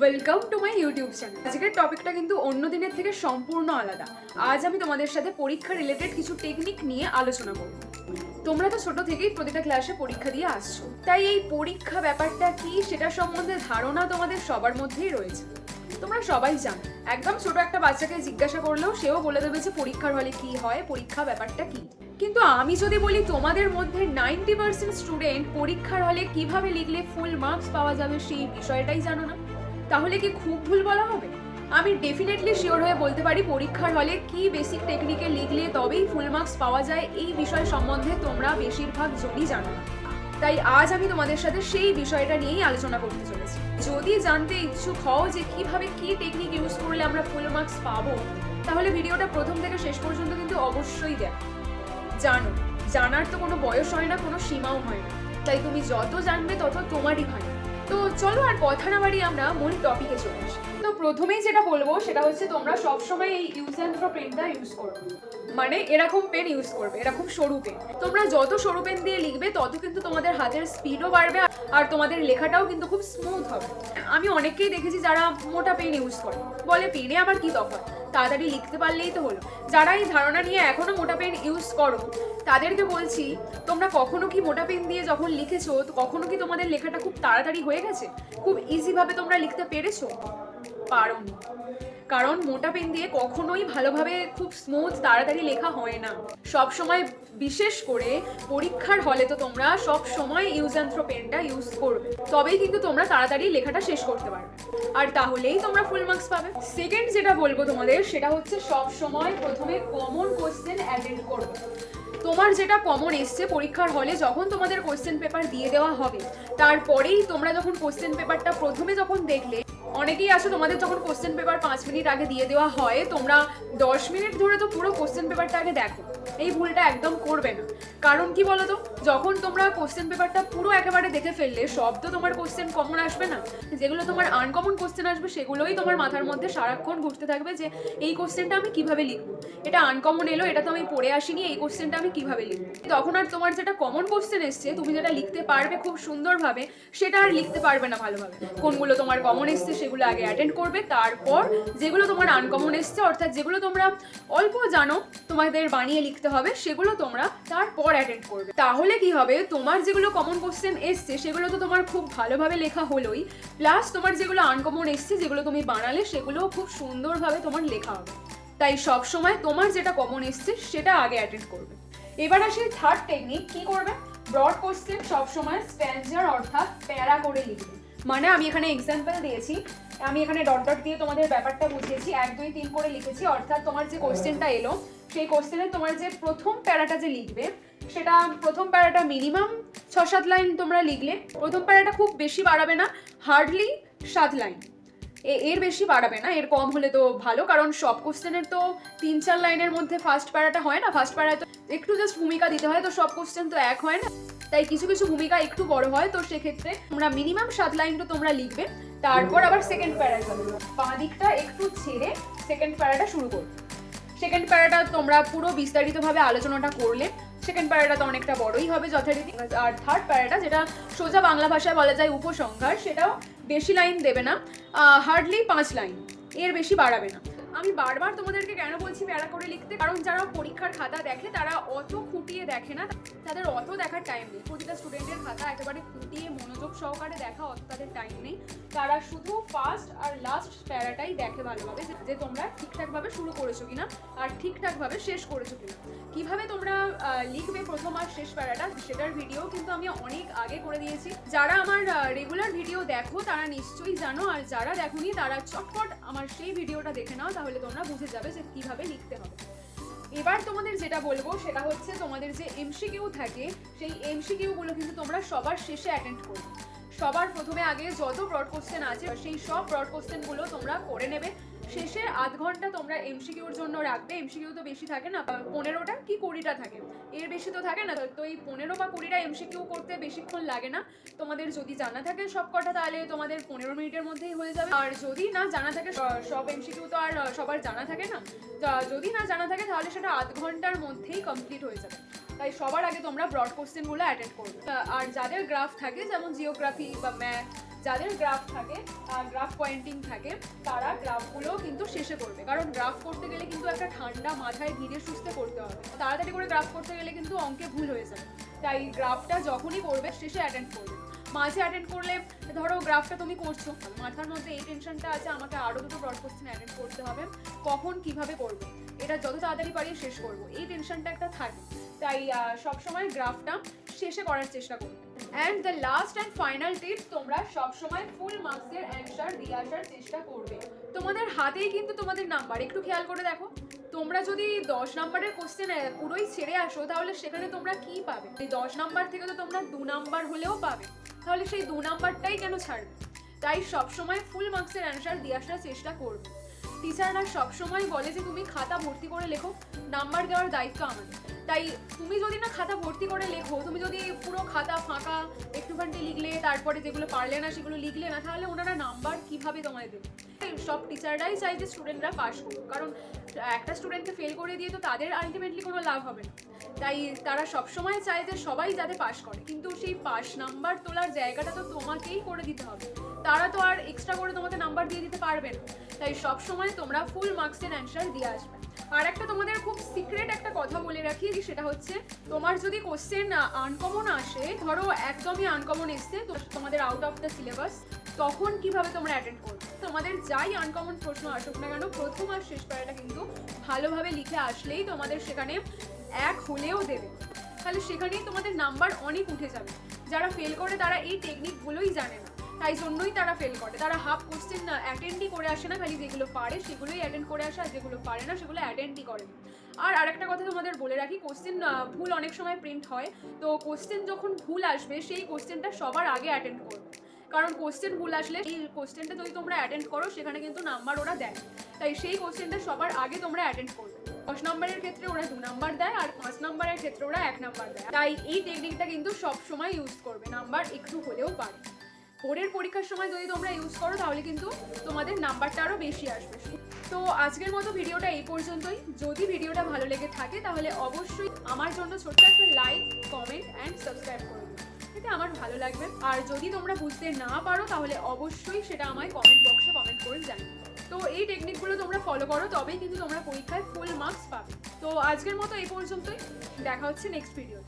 Welcome to my YouTube channel আজকের টপিকটা কিন্তু অন্য দিনের থেকে সম্পূর্ণ আলাদা। আজ আমি তোমাদের সাথে পরীক্ষা রিলেটেড কিছু টেকনিক নিয়ে আলোচনা করব। তোমরা তো ছোট থেকেই প্রতিটা ক্লাসে পরীক্ষা দিয়ে আসছো। তাই এই পরীক্ষা ব্যাপারটা কি, সেটা সম্বন্ধে ধারণা তোমাদের সবার মধ্যেই রয়েছে। তোমরা সবাই জানো, একদম ছোট একটা বাচ্চাকে জিজ্ঞাসা করলেও সেও বলে দেবে যে পরীক্ষার হলে কি হয়, পরীক্ষা ব্যাপারটা কি। কিন্তু আমি যদি বলি তোমাদের মধ্যে নাইনটি পার্সেন্ট স্টুডেন্ট পরীক্ষার হলে কীভাবে লিখলে ফুল মার্কস পাওয়া যাবে, সেই বিষয়টাই জানো না। তাহলে কি খুব ভুল বলা হবে? আমি ডেফিনেটলি শিওর হয়ে বলতে পারি পরীক্ষার হলে কি বেসিক টেকনিকে লিখলে তবেই ফুল মার্কস পাওয়া যায়, এই বিষয় সম্বন্ধে তোমরা বেশিরভাগ জনই জানো। না তাই আজ আমি তোমাদের সাথে সেই বিষয়টা নিয়েই আলোচনা করতে চলেছি। যদি জানতে ইচ্ছুক হও যে কীভাবে কি টেকনিক ইউজ করলে আমরা ফুল মার্কস পাবো, তাহলে ভিডিওটা প্রথম থেকে শেষ পর্যন্ত কিন্তু অবশ্যই দেখ। জানো, জানার তো কোনো বয়স হয় না, কোনো সীমাও হয় না। তাই তুমি যত জানবে তত তোমারই ভালো। তো চলো আর কথা না বাড়ি আমরা মূল টপিকে চলে আসি। তো প্রথমেই যেটা বলব সেটা হচ্ছে তোমরা সবসময় এই ইউজ অ্যান্ড থ্রো ইউজ করবে মানে এরকম পেন ইউজ করবে, এরকম সরু পেন তোমরা যত সরু পেন দিয়ে লিখবে, তত কিন্তু তোমাদের হাতের স্পিডও বাড়বে আর তোমাদের লেখাটাও কিন্তু খুব স্মুথ হবে। আমি অনেককেই দেখেছি যারা মোটা পেন ইউজ করে। বলে, পেনে আবার কি তফাৎ? তাড়াতাড়ি লিখতে পারলেই তো হলো। যারা এই ধারণা নিয়ে এখনও মোটা পেন ইউজ করো, তাদেরকে বলছি, তোমরা কখনো কি মোটা পেন দিয়ে যখন লিখেছো, তো কখনো কি তোমাদের লেখাটা খুব তাড়াতাড়ি হয়ে গেছে? খুব ইজিভাবে তোমরা লিখতে পেরেছ? পারোনি কারণ মোটা পেন দিয়ে কখনোই ভালোভাবে খুব স্মুথ তাড়াতাড়ি লেখা হয় না। সব সময় বিশেষ করে পরীক্ষার হলে তো তোমরা সব সময় ইউজ অ্যান্ড পেনটা ইউজ করবে। তবেই কিন্তু তোমরা তাড়াতাড়ি লেখাটা শেষ করতে পারবে। আর তাহলেই তোমরা ফুল মার্কস পাবে। সেকেন্ড যেটা বলব তোমাদের, সেটা হচ্ছে সব সময় প্রথমে কমন কোশ্চেন অ্যাটেন্ড করবে। তোমার যেটা কমন এসছে পরীক্ষার হলে যখন তোমাদের কোশ্চেন পেপার দিয়ে দেওয়া হবে, তারপরেই তোমরা যখন কোশ্চেন পেপারটা প্রথমে যখন দেখলে অনেকেই আসো, তোমাদের যখন কোশ্চেন পেপার পাঁচ মিনিট আগে দিয়ে দেওয়া হয়, তোমরা দশ মিনিট ধরে তো পুরো কোশ্চেন পেপারটা আগে দেখো। এই ভুলটা একদম করবে না। কারণ কি বলতো? যখন তোমরা কোশ্চেন পেপারটা পুরো একেবারে দেখে ফেললে, সব তো তোমার কোশ্চেন কমন আসবে না। যেগুলো তোমার আনকমন কোশ্চেন আসবে, সেগুলোই তোমার মাথার মধ্যে সারাক্ষণ ঘুরতে থাকবে যে, এই কোশ্চেনটা আমি কীভাবে লিখব? এটা আনকমন এলো, এটা তো আমি পড়ে আসিনি, এই কোশ্চেনটা আমি কীভাবে লিখব? তখন আর তোমার যেটা কমন কোশ্চেন এসছে, তুমি যেটা লিখতে পারবে খুব সুন্দরভাবে, সেটা আর লিখতে পারবে না ভালোভাবে। কোনগুলো তোমার কমন এসছে, সেগুলো আগে অ্যাটেন্ড করবে, তারপর যেগুলো তোমার আনকমন এসছে, অর্থাৎ যেগুলো তোমরা অল্প জানো, তোমাদের বানিয়ে লিখতে হবে, সেগুলো তোমরা তারপর অ্যাটেন্ড করবে। তাহলে কি হবে? তোমার যেগুলো কমন কোশ্চেন এসছে, সেগুলো তো তোমার খুব ভালোভাবে লেখা হলোই। প্লাস তোমার যেগুলো আনকমন এসছে, যেগুলো তুমি বানালে, সেগুলোও খুব সুন্দরভাবে তোমার লেখা হবে। তাই সব সময় তোমার যেটা কমন এসছে, সেটা আগে অ্যাটেন্ড করবে। এবার আসি থার্ড টেকনিক কি করবে? ব্রড কোশ্চেন সবসময় স্ট্যান্ডার অর্থাৎ প্যারা করে লিখবে। মানে আমি এখানে এক্সাম্পল দিয়েছি। আমি এখানে ডট ডট দিয়ে তোমাদের ব্যাপারটা বুঝিয়েছি। এক, দুই, তিন করে লিখেছি। অর্থাৎ তোমার যে কোশ্চেনটা এলো, সেই কোশ্চেনে তোমার যে প্রথম প্যারাটা যে লিখবে সেটা প্রথম প্যারাটা মিনিমাম ছ সাত লাইন তোমরা লিখলে। প্রথম প্যারাটা খুব বেশি বাড়াবে না, হার্ডলি সাত লাইন। এর বেশি বাড়াবে না, এর কম হলে তো ভালো, কারণ সব কোশ্চেনের তো তিন চার লাইনের মধ্যে ফার্স্ট প্যারাটা হয় না, ফার্স্ট প্যারায় তো একটু জাস্ট ভূমিকা দিতে হয়, তো সব কোশ্চেন তো এক হয় না। তাই কিছু কিছু ভূমিকা একটু বড় হয়, তো সেক্ষেত্রে তোমরা মিনিমাম সাত লাইন তো তোমরা লিখবে। তারপর আবার সেকেন্ড প্যারায় যাবে। বাঁ দিকটা একটু ছেড়ে সেকেন্ড প্যারাটা শুরু করবে। সেকেন্ড প্যারাটা তোমরা পুরো বিস্তারিতভাবে আলোচনাটা করলে সেকেন্ড প্যারাটা তো অনেকটা বড়ই হবে যথারীতি। আর থার্ড প্যারাটা যেটা সোজা বাংলা ভাষায় বলা যায় উপসংহার, সেটাও বেশি লাইন দেবে না। হার্ডলি পাঁচ লাইন এর বেশি বাড়াবে না। আমি বারবার তোমাদেরকে কেন বলছি প্যারা করে লিখতে? কারণ যারা পরীক্ষার খাতা দেখে, তারা অত খুঁটিয়ে দেখে না। তাদের অত দেখার টাইম নেই। প্রতিটা স্টুডেন্টের খাতা একেবারে খুঁটিয়ে, মনোযোগ সহকারে দেখা অত তাদের টাইম নেই। তারা শুধু ফার্স্ট আর লাস্ট প্যারাটাই দেখে ভালোভাবে, যে- তোমরা ঠিকঠাকভাবে শুরু করেছ কিনা আর ঠিকঠাকভাবে শেষ করেছ কিনা। কীভাবে তোমরা লিখবে প্রথম আর শেষ প্যারাটা, সেটার ভিডিও কিন্তু আমি অনেক আগে করে দিয়েছি। যারা আমার রেগুলার ভিডিও দেখো, তারা নিশ্চয়ই জানো। আর যারা দেখোনি, তারা চটপট আমার সেই ভিডিওটা দেখে নাও, তাহলে তোমরা বুঝে যাবে যে কীভাবে লিখতে হবে। এবার তোমাদের যেটা বলব সেটা হচ্ছে তোমাদের যে এমসিকিউ থাকে, সেই এমসিকিউগুলো কিন্তু তোমরা সবার শেষে অ্যাটেন্ড করবে। সবার প্রথমে আগে যত ব্রড কোশ্চেন আছে, সেই সব ব্রড কোশ্চেনগুলো তোমরা করে নেবে। শেষে আধ ঘণ্টা তোমরা এমসিকিউর জন্য রাখবে। এমসিকিউ তো বেশি থাকে না পনেরোটা কি কুড়িটা থাকে? এর বেশি তো থাকে না। তো এই পনেরো বা কুড়িটা এমসিকিউ করতে বেশিক্ষণ লাগে না। তোমাদের যদি জানা থাকে সব কটা তাহলে তোমাদের পনেরো মিনিটের মধ্যেই হয়ে যাবে। আর যদি না জানা থাকে সব এমসিকিউ তো আর সবার জানা থাকে না যদি না জানা থাকে, তাহলে সেটা আধ ঘণ্টার মধ্যেই কমপ্লিট হয়ে যাবে। তাই সবার আগে তোমরা ব্রড কোশ্চেনগুলো অ্যাটেন্ড করবে। আর যাদের গ্রাফ থাকে, যেমন জিওগ্রাফি বা ম্যাথ যাদের গ্রাফ থাকে গ্রাফ পয়েন্টিং থাকে, তারা গ্রাফগুলো কিন্তু শেষে করবে। কারণ গ্রাফ করতে গেলে কিন্তু একটা ঠান্ডা মাথায় ধীরে সুস্থে করতে হবে। তাড়াতাড়ি করে গ্রাফ করতে গেলে কিন্তু অঙ্কে ভুল হয়ে যাবে তাই গ্রাফটা যখনই করবে, শেষে অ্যাটেন্ড করবে। মাঝে অ্যাটেন্ড করলে, ধরো গ্রাফটা তুমি করছ, মাথার মধ্যে এই টেনশনটা আছে, আমাকে আরও দুটো ব্রড কোশ্চেন অ্যাটেন্ড করতে হবে, কখন কীভাবে করব? এটা যত তাড়াতাড়ি পারি শেষ করব। এই টেনশনটা একটা থাকে। তাই সবসময় গ্রাফটা শেষে করার চেষ্টা করবে। And the last and final tips তোমরা সবসময় ফুল মার্কসের অ্যান্সার দিয়ে আসার চেষ্টা করবে। তোমাদের হাতেই কিন্তু তোমাদের নাম্বার একটু খেয়াল করে দেখো। তোমরা যদি দশ নাম্বারের কোশ্চেন পুরোই ছেড়ে আসো, তাহলে সেখানে তোমরা কি পাবে? এই দশ নাম্বার থেকে তো তোমরা দু নাম্বার হলেও পাবে। তাহলে সেই দু নাম্বারটাই কেন ছাড়বে? তাই সবসময় ফুল মার্কসের অ্যান্সার দিয়ে আসার চেষ্টা করবে। টিচাররা সবসময় বলে যে তুমি খাতা ভর্তি করে লেখো, নাম্বার দেওয়ার দায়িত্ব আমাদের। তাই তুমি যদি না খাতা ভর্তি করে লেখো, তুমি যদি পুরো খাতা ফাঁকা একটুখানি লিখলে, তারপরে যেগুলো পারলে না সেগুলো লিখলে না, তাহলে ওনারা নাম্বার কীভাবে তোমায় দেবে? সব টিচাররাই চাই যে স্টুডেন্টরা পাস করুক, কারণ একটা স্টুডেন্টকে ফেল করে দিয়ে তো তাদের আলটিমেটলি কোনো লাভ হবে না। তাই তারা সবসময় চায় যে সবাই যাতে পাস করে, কিন্তু সেই পাস নাম্বার তোলার জায়গাটা তো তোমাকেই করে দিতে হবে। তারা তো আর এক্সট্রা করে তোমাকে নাম্বার দিয়ে দিতে পারবে না। তাই সবসময় তোমরা ফুল মার্কসের অ্যান্সার দিয়ে আসবে। আর একটা তোমাদের খুব সিক্রেট একটা কথা বলে রাখি, সেটা হচ্ছে তোমার যদি কোশ্চেন আনকমন আসে, ধরো একদমই আনকমন এসছে, তো তোমাদের আউট অফ দ্য সিলেবাস তখন কীভাবে তোমরা অ্যাটেন্ড করবে? তোমাদের যাই আনকমন প্রশ্ন আসুক না কেন, প্রথম আর শেষ পাড়াটা কিন্তু ভালোভাবে লিখে আসলেই তোমাদের সেখানে এক হলেও দেবে। তাহলে সেখানেই তোমাদের নাম্বার অনেক উঠে যাবে। যারা ফেল করে তারা এই টেকনিকগুলোই জানে না। তাই জন্যই তারা ফেল করে। তারা হাফ কোশ্চেন না অ্যাটেন্ডই করে আসে না খালি যেগুলো পারে সেগুলোই অ্যাটেন্ড করে আসে, আর যেগুলো পারে না সেগুলো অ্যাটেন্ডই করে না। আর আরেকটা কথা তোমাদের বলে রাখি কোশ্চেন ভুল অনেক সময় প্রিন্ট হয়। তো কোশ্চেন যখন ভুল আসবে, সেই কোশ্চেনটা সবার আগে অ্যাটেন্ড করবে। কারণ কোশ্চেন ভুল আসলে, এই কোশ্চেনটা যদি তোমরা অ্যাটেন্ড করো, সেখানে কিন্তু নাম্বার ওরা দেয়। তাই সেই কোশ্চেনটা সবার আগে তোমরা অ্যাটেন্ড করবে। দশ নম্বরের ক্ষেত্রে ওরা দু নাম্বার দেয়, আর পাঁচ নম্বরের ক্ষেত্রে ওরা এক নাম্বার দেয়। তাই এই টেকনিকটা কিন্তু সব সময় ইউজ করবে। নাম্বার একটু হলেও পারে। বোর্ডের পরীক্ষার সময় যদি তোমরা ইউজ করো, তাহলে কিন্তু তোমাদের নাম্বারটা আরও বেশি আসবে। তো আজকের মতো ভিডিওটা এই পর্যন্তই। যদি ভিডিওটা ভালো লেগে থাকে, তাহলে অবশ্যই আমার জন্য ছোট্ট একটা লাইক কমেন্ট অ্যান্ড সাবস্ক্রাইব করে। এতে আমার ভালো লাগবে। আর যদি তোমরা বুঝতে না পারো, তাহলে অবশ্যই সেটা আমায় কমেন্ট বক্সে কমেন্ট করে জানিও। তো এই টেকনিকগুলো তোমরা ফলো করো, তবেই কিন্তু তোমরা পরীক্ষায় ফুল মার্কস পাবে। তো আজকের মতো এই পর্যন্তই। দেখা হচ্ছে নেক্সট ভিডিও